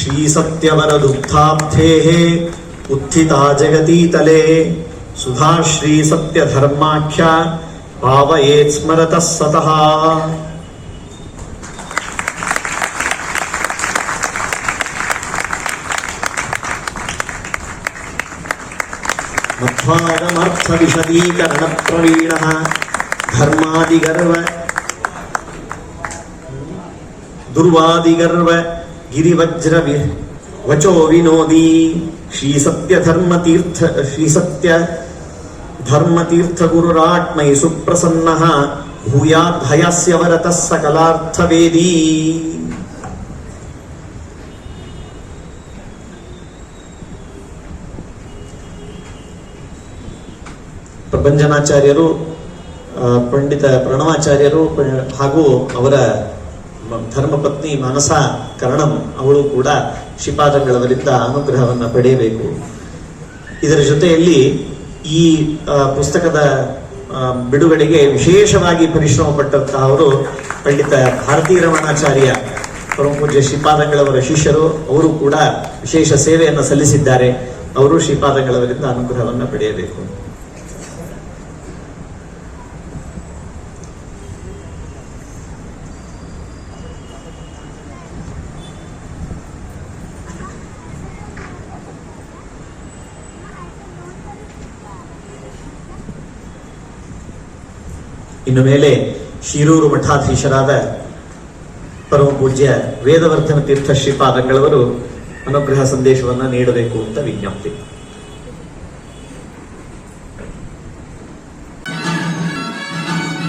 श्रीसत्यवरदुग्धाब्धेः उत्थिता जगतीतले सुधा श्रीसत्यधर्माख्या पावयेत् स्मरतः सतः। मध्वागमर्थविशदीकरणप्रवीणः धर्मादिगर्व दुर्वादिगर्व ಗಿರಿವಜ್ರ V ವಚೋ ವಿನೋದಿ Shri ಸತ್ಯ ಧರ್ಮತೀರ್ಥ ಶ್ರೀ ಸತ್ಯ ಧರ್ಮತೀರ್ಥ ಗುರುರಾಟ್ಮೈ ಸುಪ್ರಸನ್ನ ಭೂಯಾತ್ ಭಯಸ್ಯವರತ ಸಕಲಾರ್ಥವೇದಿ ಪ್ರಭಂಜನಾಚಾರ್ಯರು ಪಂಡಿತ ಪ್ರಣವಾಚಾರ್ಯರು ಹಾಗೂ ಅವರ ಧರ್ಮಪತ್ನಿ ಮಾನಸ ಕರ್ಣಂ, ಅವಳು ಕೂಡ ಶ್ರೀಪಾದಂಗಳವರಿಂದ ಅನುಗ್ರಹವನ್ನು ಪಡೆಯಬೇಕು. ಇದರ ಜೊತೆಯಲ್ಲಿ ಈ ಪುಸ್ತಕದ ಬಿಡುಗಡೆಗೆ ವಿಶೇಷವಾಗಿ ಪರಿಶ್ರಮ ಪಟ್ಟಂತಹ ಅವರು ಪಂಡಿತ ಭಾರತೀ ರಮಣಾಚಾರ್ಯ ಪರಮ ಪೂಜ್ಯ ಶ್ರೀಪಾದಂಗಳವರ ಶಿಷ್ಯರು, ಅವರು ಕೂಡ ವಿಶೇಷ ಸೇವೆಯನ್ನು ಸಲ್ಲಿಸಿದ್ದಾರೆ. ಅವರು ಶ್ರೀಪಾದಂಗಳವರಿಂದ ಅನುಗ್ರಹವನ್ನು ಪಡೆಯಬೇಕು. ಇನ್ನು ಮೇಲೆ ಶಿರೂರು ಮಠಾಧೀಶರಾದ ಪರಮ ಪೂಜ್ಯ ವೇದವರ್ಧನ ತೀರ್ಥ ಶ್ರೀಪಾದಂಗಳವರು ಅನುಗ್ರಹ ಸಂದೇಶವನ್ನು ನೀಡಬೇಕು ಅಂತ ವಿಜ್ಞಪ್ತಿ.